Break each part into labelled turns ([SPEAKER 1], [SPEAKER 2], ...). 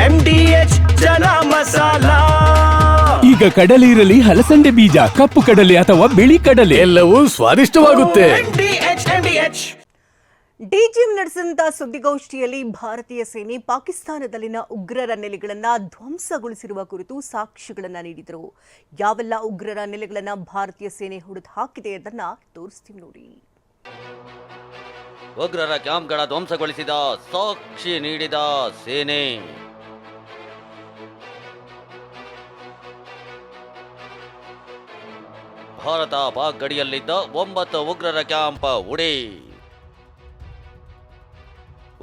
[SPEAKER 1] MDH ಜನ ಮಸಾಲಾ.
[SPEAKER 2] ಈಗ ಕಡಲೆ ಇರಲಿ ಹಲಸಂಡೆ ಬೀಜ ಕಪ್ಪು ಕಡಲೆ ಅಥವಾ ಬಿಳಿ ಕಡಲೆ.
[SPEAKER 3] ಎಲ್ಲವೂ ಸ್ವಾದಿಷ್ಟವಾಗುತ್ತೆ.
[SPEAKER 4] ಡಿಜಿಎಂ ನಡೆಸಿದಂತ ಸುದ್ದಿಗೋಷ್ಠಿಯಲ್ಲಿ ಭಾರತೀಯ ಸೇನೆ ಪಾಕಿಸ್ತಾನದಲ್ಲಿನ ಉಗ್ರರ ನೆಲೆಗಳನ್ನು ಧ್ವಂಸಗೊಳಿಸಿರುವ ಕುರಿತು ಸಾಕ್ಷಿಗಳನ್ನು ನೀಡಿದರು. ಯಾವೆಲ್ಲ ಉಗ್ರರ ನೆಲೆಗಳನ್ನು ಭಾರತೀಯ ಸೇನೆ ಹೊಡೆದು ಹಾಕಿದೆ ಅದನ್ನ ತೋರಿಸ್ತೀವಿ ನೋಡಿ.
[SPEAKER 5] ಉಗ್ರರ ಕ್ಯಾಂಪ್ಗಳ ಧ್ವಂಸಗೊಳಿಸಿದ ಸಾಕ್ಷಿ ನೀಡಿದ ಸೇನೆ. ಭಾರತ ಪಾಕ್ ಗಡಿಯಲ್ಲಿದ್ದ ಒಂಬತ್ತು ಉಗ್ರರ ಕ್ಯಾಂಪ್ ಉಡಿ.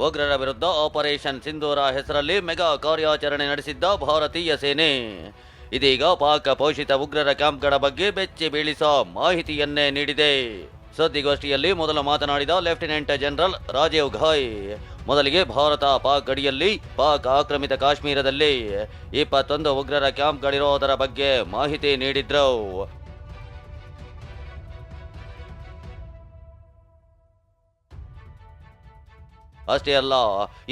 [SPEAKER 5] ಉಗ್ರರ ವಿರುದ್ಧ ಆಪರೇಷನ್ ಸಿಂಧೂರ ಹೆಸರಲ್ಲಿ ಮೆಗಾ ಕಾರ್ಯಾಚರಣೆ ನಡೆಸಿದ್ದ ಭಾರತೀಯ ಸೇನೆ. ಇದೀಗ ಪಾಕ್ ಪೋಷಿತ ಉಗ್ರರ ಕ್ಯಾಂಪ್ಗಳ ಬಗ್ಗೆ ಬೆಚ್ಚಿ ಬೀಳಿಸೋ ಮಾಹಿತಿಯನ್ನೇ ನೀಡಿದೆ. ಸುದ್ದಿಗೋಷ್ಠಿಯಲ್ಲಿ ಮೊದಲು ಮಾತನಾಡಿದ ಲೆಫ್ಟಿನೆಂಟ್ ಜನರಲ್ ರಾಜೀವ್ ಘಾಯ್ ಮೊದಲಿಗೆ ಭಾರತ ಪಾಕ್ ಗಡಿಯಲ್ಲಿ ಪಾಕ್ ಆಕ್ರಮಿತ ಕಾಶ್ಮೀರದಲ್ಲಿ ಇಪ್ಪತ್ತೊಂದು ಉಗ್ರರ ಕ್ಯಾಂಪ್ಗಳಿರೋದರ ಬಗ್ಗೆ ಮಾಹಿತಿ ನೀಡಿದ್ರು. ಅಷ್ಟೇ ಅಲ್ಲ,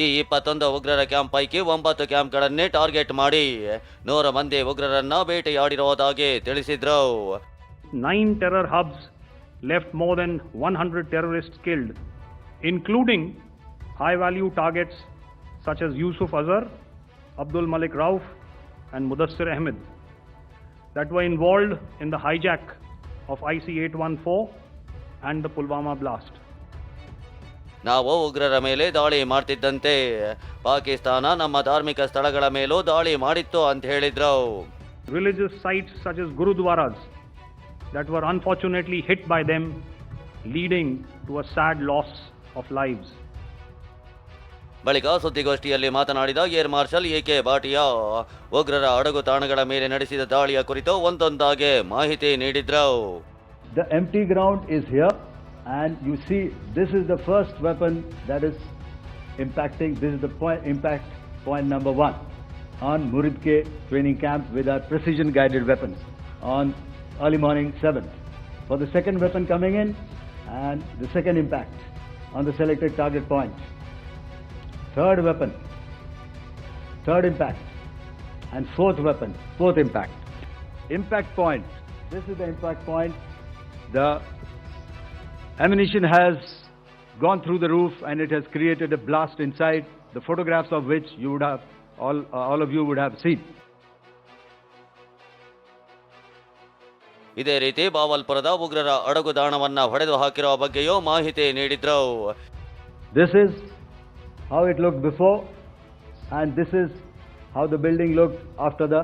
[SPEAKER 5] ಈ ಇಪ್ಪತ್ತೊಂದು ಉಗ್ರರ ಕ್ಯಾಂಪ್ ಪೈಕಿ ಒಂಬತ್ತು ಕ್ಯಾಂಪ್ಗಳನ್ನೇ ಟಾರ್ಗೆಟ್ ಮಾಡಿ ನೂರ ಮಂದಿ ಉಗ್ರರನ್ನ ಹಾಗೆ ತಿಳಿಸಿದ್ರು.
[SPEAKER 6] Nine terror hubs left more than one hundred terrorist killed including high value targets such as Yusuf Azhar Abdul Malik Rauf and Mudassir Ahmed that were involved in the hijack of I C eight one four and the Pulwama blast
[SPEAKER 5] ನಾವು ಉಗ್ರರ ಮೇಲೆ ದಾಳಿ ಮಾಡ್ತಿದ್ದಂತೆ. ಪಾಕಿಸ್ತಾನ ನಮ್ಮ ಧಾರ್ಮಿಕ ಸ್ಥಳಗಳ ಮೇಲೂ ದಾಳಿ ಮಾಡಿತ್ತು ಅಂತ ಹೇಳಿದ್ರು.
[SPEAKER 6] Religious sites such as Gurudwaras that were unfortunately hit by them, leading to a sad loss of lives.
[SPEAKER 5] ಬಳಿಕ ಸುದ್ದಿಗೋಷ್ಠಿಯಲ್ಲಿ ಮಾತನಾಡಿದ air marshal A K Bhatia ಉಗ್ರರ ಅಡಗು ತಾಣಗಳ ಮೇಲೆ ನಡೆಸಿದ ದಾಳಿಯ ಕುರಿತು ಒಂದೊಂದಾಗೆ ಮಾಹಿತಿ ನೀಡಿದ್ರು.
[SPEAKER 7] The empty ground is here, and you see, this is the first weapon that is impacting. This is the point, impact point number one on Muridke training camp with our precision guided weapons on early morning 7th. For the second weapon coming in, and the second impact on the selected target point. Third weapon, third impact, and fourth weapon, fourth impact. Impact point. This is the impact point. The ammunition has gone through the roof and it has created a blast inside, the photographs of which you would have, all, uh, all of you would have seen.
[SPEAKER 5] ಇದೇ ರೀತಿ ಬಾವಲ್ಪುರದ ಉಗ್ರರ ಅಡಗು ತಾಣವನ್ನ ಹೊಡೆದು ಹಾಕಿರೋ ಬಗ್ಗೆಯೂ ಮಾಹಿತಿ ನೀಡಿದ್ರು
[SPEAKER 7] This is how it looked before, and this is how the building looked after the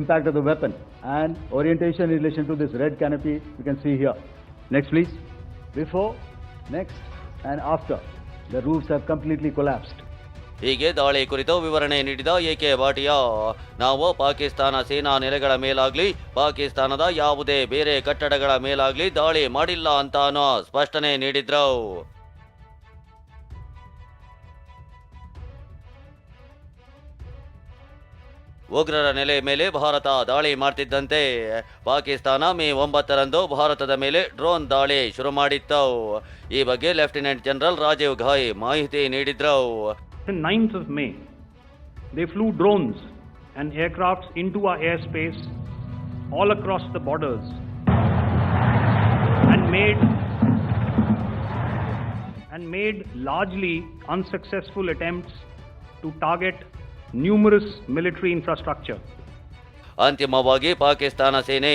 [SPEAKER 7] impact of the weapon. And orientation in relation to this red canopy, you can see here. Next, please. Before, next, and after. The roofs have completely collapsed.
[SPEAKER 5] ಹೀಗೆ ದಾಳಿ ಕುರಿತು ವಿವರಣೆ ನೀಡಿದ A K Bhatia ನಾವು ಪಾಕಿಸ್ತಾನ ಸೇನಾ ನೆಲೆಗಳ ಮೇಲಾಗ್ಲಿ ಪಾಕಿಸ್ತಾನದ ಯಾವುದೇ ಬೇರೆ ಕಟ್ಟಡಗಳ ಮೇಲಾಗ್ಲಿ ದಾಳಿ ಮಾಡಿಲ್ಲ ಅಂತಾನೋ ಸ್ಪಷ್ಟನೆ ನೀಡಿದ್ರು ಉಗ್ರರ ನೆಲೆ ಮೇಲೆ ಭಾರತ ದಾಳಿ ಮಾಡ್ತಿದ್ದಂತೆ. ಪಾಕಿಸ್ತಾನ ಮೇ ಒಂಬತ್ತರಂದು ಭಾರತದ ಮೇಲೆ ಡ್ರೋನ್ ದಾಳಿ ಶುರು ಮಾಡಿತ್ತು ಈ ಬಗ್ಗೆ ಲೆಫ್ಟಿನೆಂಟ್ ಜನರಲ್ ರಾಜೀವ್ ಘಾಯಿ ಮಾಹಿತಿ ನೀಡಿದ್ರು
[SPEAKER 6] ninth of May they flew drones and aircraft into our space all across the borders and made and made largely unsuccessful attempts to target numerous military infrastructure
[SPEAKER 5] ಅಂತಿಮವಾಗಿ ಪಾಕಿಸ್ತಾನ ಸೇನೆ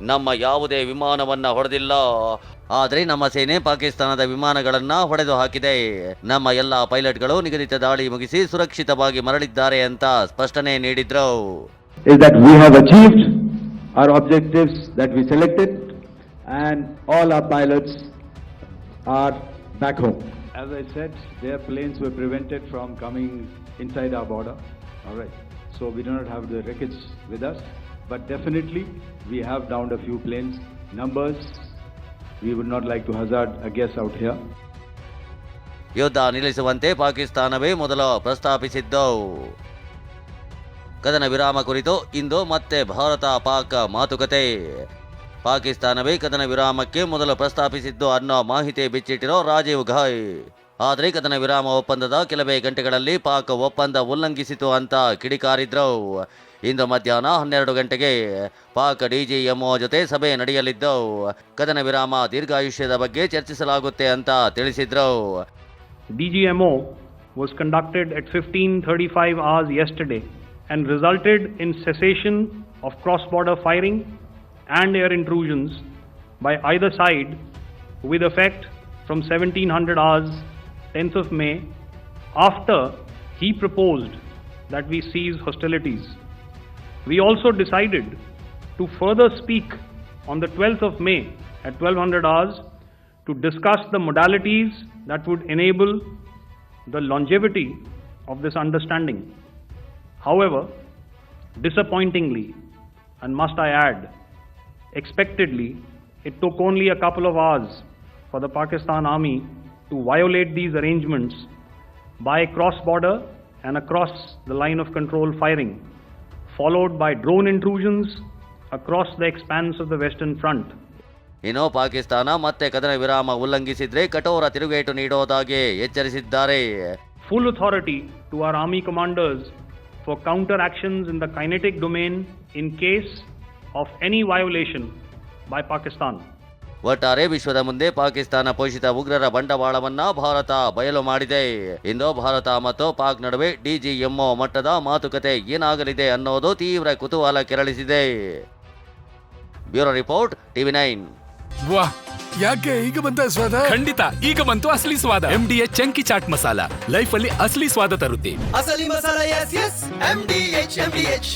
[SPEAKER 5] ನಮ್ಮ ಯಾವುದೇ ವಿಮಾನವನ್ನ ಹೊಡೆದಿಲ್ಲ. ಆದರೆ ನಮ್ಮ ಸೇನೆ ಪಾಕಿಸ್ತಾನದ ವಿಮಾನಗಳನ್ನ ಹೊಡೆದು ಹಾಕಿದೆ. ನಮ್ಮ ಎಲ್ಲಾ ಪೈಲಟ್ಗಳು ನಿಗದಿತ ದಾಳಿ ಮುಗಿಸಿ ಸುರಕ್ಷಿತವಾಗಿ ಮರಳಿದ್ದಾರೆ ಅಂತ ಸ್ಪಷ್ಟನೆ ನೀಡಿದ್ರು.
[SPEAKER 7] Is that our objectives that we selected and all our pilots are back home As I said, their planes were prevented from coming inside our border. All right. So we do not have the wreckage with us, but definitely we have downed a few planes. Numbers, we would not like to hazard a guess out here.
[SPEAKER 5] ಯುದ್ಧ ನಿಲ್ಲಿಸುವಂತೆ ಪಾಕಿಸ್ತಾನವೇ ಮೊದಲು ಪ್ರಸ್ತಾಪಿಸಿದ್ದು ಕದನ ವಿರಾಮ ಕುರಿತು ಇಂದು ಮತ್ತೆ ಭಾರತ ಪಾಕ್ ಮಾತುಕತೆ ಪಾಕಿಸ್ತಾನವೇ ಕದನ ವಿರಾಮಕ್ಕೆ ಮೊದಲು ಪ್ರಸ್ತಾಪಿಸಿದ್ದು ಅನ್ನೋ ಮಾಹಿತಿ ಬಿಚ್ಚಿಟ್ಟಿರೋ ರಾಜೀವ್ ಘಾಯ್ ಆದರೆ ಕದನ ವಿರಾಮ ಒಪ್ಪಂದದ ಕೆಲವೇ ಗಂಟೆಗಳಲ್ಲಿ ಪಾಕ್ ಒಪ್ಪಂದ ಉಲ್ಲಂಘಿಸಿತು ಅಂತ ಕಿಡಿಕಾರಿದ್ರು. ಇಂದು ಮಧ್ಯಾಹ್ನ ಹನ್ನೆರಡು ಗಂಟೆಗೆ ಪಾಕ್ ಡಿಜಿಎಂಒ ಜೊತೆ ಸಭೆ ನಡೆಯಲಿದ್ದವು ಕದನ ವಿರಾಮ ದೀರ್ಘಾಯುಷ್ಯದ ಬಗ್ಗೆ ಚರ್ಚಿಸಲಾಗುತ್ತೆ ಅಂತ ತಿಳಿಸಿದ್ರು.
[SPEAKER 6] DGMO was conducted at 15:35 hours yesterday and resulted in cessation of cross-border firing and air intrusions by either side with effect from 1700 hours 10th of May after he proposed that we cease hostilities. We also decided to further speak on the 12th of May at 1200 hours to discuss the modalities that would enable the longevity of this understanding. However, disappointingly, and must I add, expectedly, it took only a couple of hours for the Pakistan Army to violate these arrangements by cross border and across the line of control firing, followed by drone intrusions across the expanse of the Western Front.
[SPEAKER 5] ಇನ್ನು ಪಾಕಿಸ್ತಾನ ಮತ್ತೆ ಕದನ ವಿರಾಮ ಉಲ್ಲಂಘಿಸಿದ್ರೆ ಕಠೋರ ತಿರುಗೇಟು ನೀಡೋದಾಗಿ ಎಚ್ಚರಿಸಿದ್ದಾರೆ
[SPEAKER 6] full authority to our army commanders for counter actions in the kinetic domain in case of any violation by Pakistan
[SPEAKER 5] ಒಟ್ಟಾರೆ ವಿಶ್ವದ ಮುಂದೆ ಪಾಕಿಸ್ತಾನ ಪೋಷಿತ ಉಗ್ರರ ಬಂಡವಾಳವನ್ನ ಭಾರತ ಬಯಲು ಮಾಡಿದೆ. ಇಂದು ಭಾರತ ಮತ್ತು ಪಾಕ್ ನಡುವೆ ಡಿಜಿಎಂಒ ಮಟ್ಟದ ಮಾತುಕತೆ ಏನಾಗಲಿದೆ ಅನ್ನೋದು ತೀವ್ರ ಕುತೂಹಲ ಕೆರಳಿಸಿದೆ. Bureau report TV nine.
[SPEAKER 2] ವಾಹ್
[SPEAKER 3] ಯಾಕೆ ಈಗ ಬಂತ ಸ್ವಾದ?
[SPEAKER 2] ಖಂಡಿತ ಈಗ ಬಂತು ಅಸಲಿ ಸ್ವಾದ. M D H chunky chaat masala. Life ಅಲ್ಲಿ ಅಸಲಿ ಸ್ವಾದ ತರುತ್ತೆ.
[SPEAKER 1] ಅಸಲಿ masala S S M D H M D H